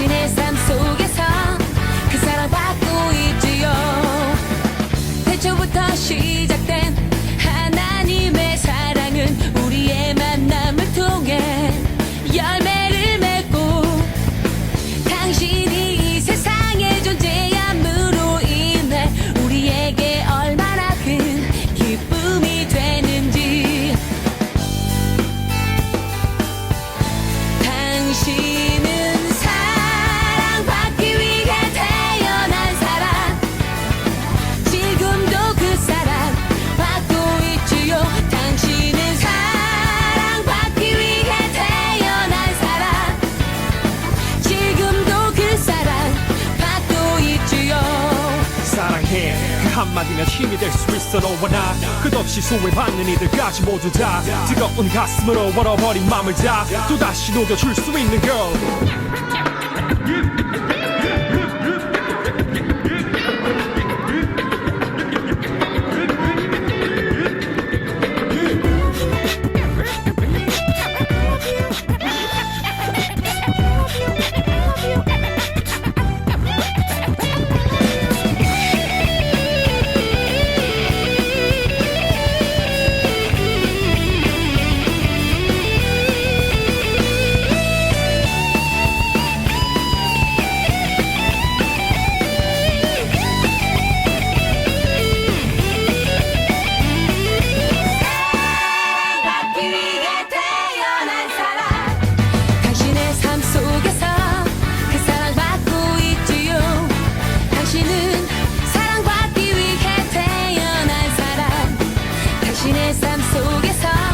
당신의 삶 속에서 그 사랑 받고 있지요. 태초부터 시작된 하나님의 사랑은 우리의 만남을 통해 열매를 맺고 당신이 이 세상에 존재함으로 인해 우리에게 얼마나 큰 기쁨이 되는지. 당신 한마디면 힘이 될 수 있어 너와 나 끝없이 소외받는 이들까지 모두 다 뜨거운 가슴으로 얼어버린 맘을 다 또다시 녹여줄 수 있는 girl 당신의 삶 속에서.